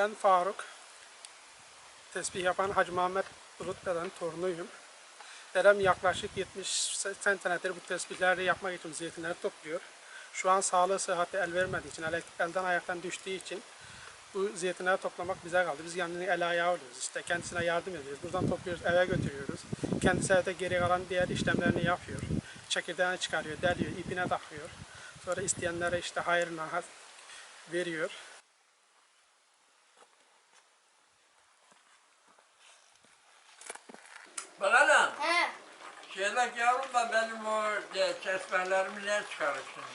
Ben Faruk. Tesbih yapan Hacı Muhammed Bulut Dede'nin torunuyum. Dedem yaklaşık 70 senedir bu tesbihleri yapmak için zeytinleri topluyor. Şu an sağlığı sıhhati el vermediği için, el- elden ayaktan düştüğü için bu zeytinleri toplamak bize kaldı. Biz kendini el ayağı oluyoruz. İşte kendisine yardım ediyoruz. Buradan topluyoruz, eve götürüyoruz. Kendisi evde geri kalan diğer işlemlerini yapıyor. Çekirdeğini çıkarıyor, deliyor, ipine takıyor. Sonra isteyenlere işte hayrına veriyor. Bana lan, He. şeyler yavrum da benim o e, kesmelerimi ne çıkarır? Şimdi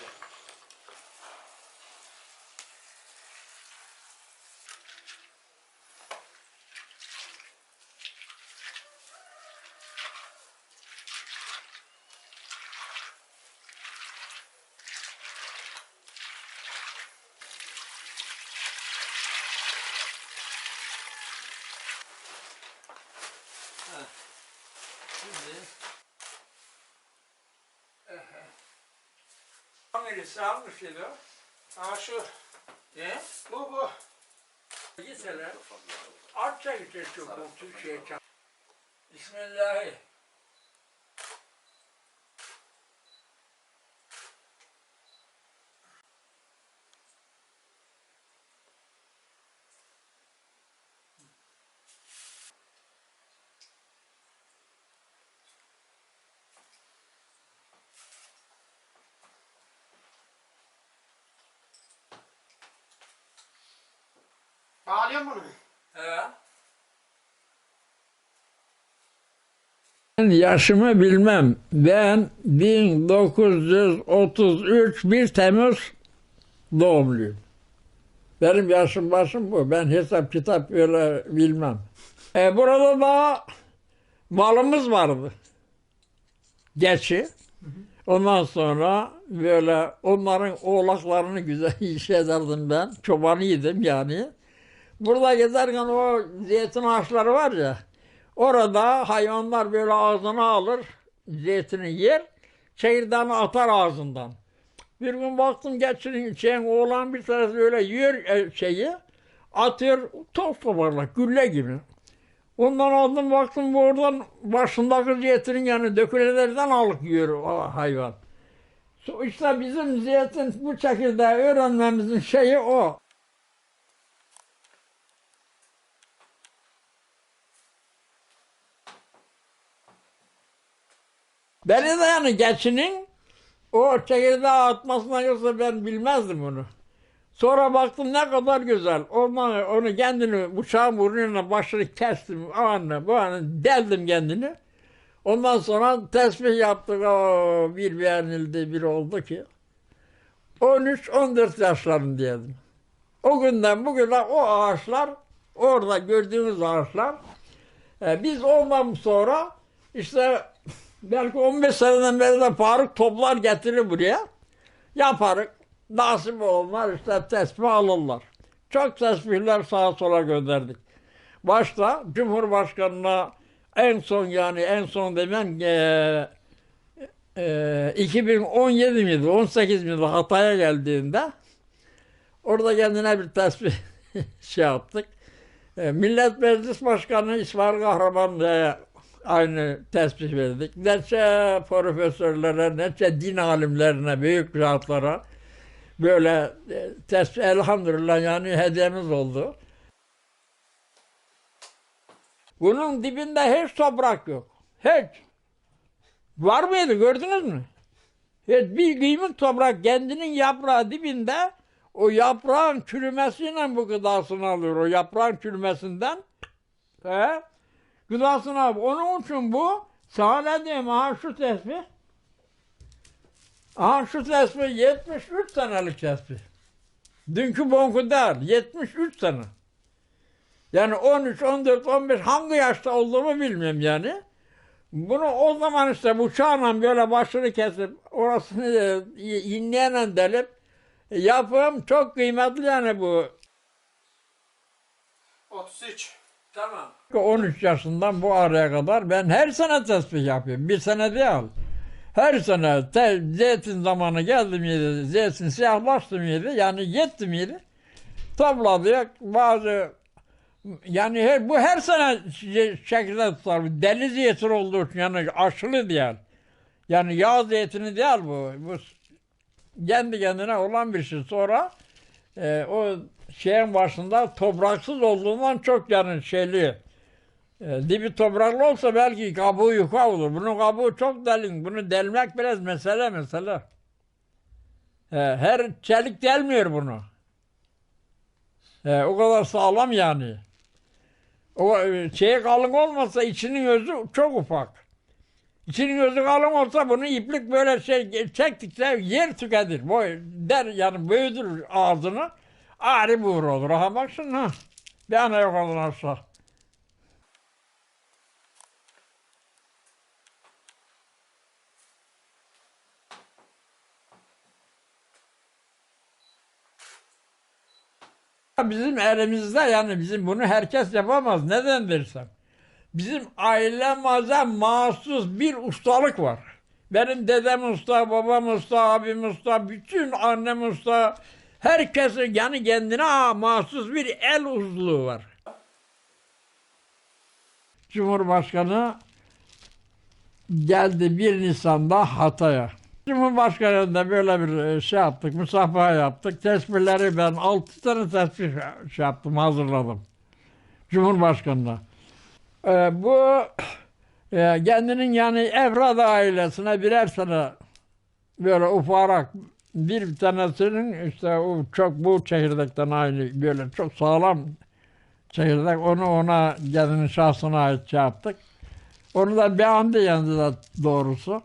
Hangisi almış o? Aa şu, Ne? bu bu. Gitseler. Artça gidecek bu Türkçe'ye çal. Bismillahirrahmanirrahim. Bağlıyor bunu. He. Ben yaşımı bilmem. Ben 1933 1 Temmuz doğumluyum. Benim yaşım başım bu. Ben hesap kitap öyle bilmem. E, burada da malımız vardı. Geçi. Ondan sonra böyle onların oğlaklarını güzel iş ederdim ben. Çobanıydım yani. Burada gezerken o zeytin ağaçları var ya. Orada hayvanlar böyle ağzına alır, zeytini yer, çekirdeğini atar ağzından. Bir gün baktım geçinin şeyin oğlan bir tanesi öyle yiyor e, şeyi, atıyor top toparlak, gülle gibi. Ondan aldım baktım bu oradan başındaki zeytinin yani dökülelerden alıp yiyor hayvan. İşte bizim zeytin bu çekirdeği öğrenmemizin şeyi o. Beni de yani geçinin o çekirdeği atmasına yoksa ben bilmezdim onu. Sonra baktım ne kadar güzel. Ondan onu kendini bıçağın burnuna başını kestim. O anne bu anne deldim kendini. Ondan sonra tesbih yaptık. O bir beğenildi bir oldu ki. 13-14 yaşlarındaydım. O günden bugüne o ağaçlar orada gördüğünüz ağaçlar e, biz ondan sonra işte belki 15 seneden beri de Faruk toplar getirir buraya. Yaparık. Nasip olmaz işte tesbih alırlar. Çok tesbihler sağa sola gönderdik. Başta Cumhurbaşkanı'na en son yani en son demem eee eee 2017 miydi 18 miydi Hatay'a geldiğinde orada kendine bir tesbih şey yaptık. E, Millet Meclis Başkanı İsmail Kahraman da aynı tesbih verdik. Neçe profesörlere, neçe din alimlerine, büyük zatlara böyle e, tesbih elhamdülillah yani hediyemiz oldu. Bunun dibinde hiç toprak yok. Hiç. Var mıydı gördünüz mü? Hiç bir kıymık toprak kendinin yaprağı dibinde o yaprağın çürümesiyle bu gıdasını alıyor. O yaprağın çürümesinden he, gıdasını alıyor. Onun için bu sana ne diyeyim aha şu tesbih aha şu tesbih 73 senelik tesbih. Dünkü bonku değil 73 sene. Yani 13, 14, 15 hangi yaşta olduğumu bilmiyorum yani. Bunu o zaman işte bıçağla böyle başını kesip orasını e, inleyeyle delip yapım çok kıymetli yani bu. 33. Tamam. 13 yaşından bu araya kadar ben her sene tesbih yapıyorum. Bir sene değil. Her sene zeytin zamanı geldi miydi, zeytin siyahlaştı mıydı, yani yetti miydi? topladık. Bazı yani her, bu her sene şekilde tutar. Deli zeytin olduğu için yani aşılı değil. Yani yağ zeytini değil bu. Bu kendi kendine olan bir şey. Sonra e, o şeyin başında topraksız olduğundan çok yani şeyli. E, dibi topraklı olsa belki kabuğu yuka olur. Bunun kabuğu çok delin. Bunu delmek biraz mesele mesele. E, her çelik delmiyor bunu. E, o kadar sağlam yani. O e, şey kalın olmasa içinin özü çok ufak. İçinin gözü kalın olsa bunu iplik böyle şey çektikçe yer tüketir. Boy der yani büyüdür ağzını. Ağrı buğur olur. Ha bak şimdi ha. Bir ana yok aşağı. Bizim elimizde yani bizim bunu herkes yapamaz. Neden dersem. Bizim ailemize mahsus bir ustalık var. Benim dedem usta, babam usta, abim usta, bütün annem usta. Herkesin yani kendine mahsus bir el uzluğu var. Cumhurbaşkanı geldi 1 Nisan'da Hatay'a. Cumhurbaşkanı'nda böyle bir e, şey yaptık, musafaha yaptık. Tesbihleri ben 6 tane tesbih şey yaptım, hazırladım. Cumhurbaşkanı'na. Ee, bu e, kendinin yani Evrad ailesine birer tane böyle ufarak bir tanesinin işte o çok bu çekirdekten aynı böyle çok sağlam çekirdek onu ona kendinin şahsına ait şey yaptık. Onu da beğendi yani de doğrusu.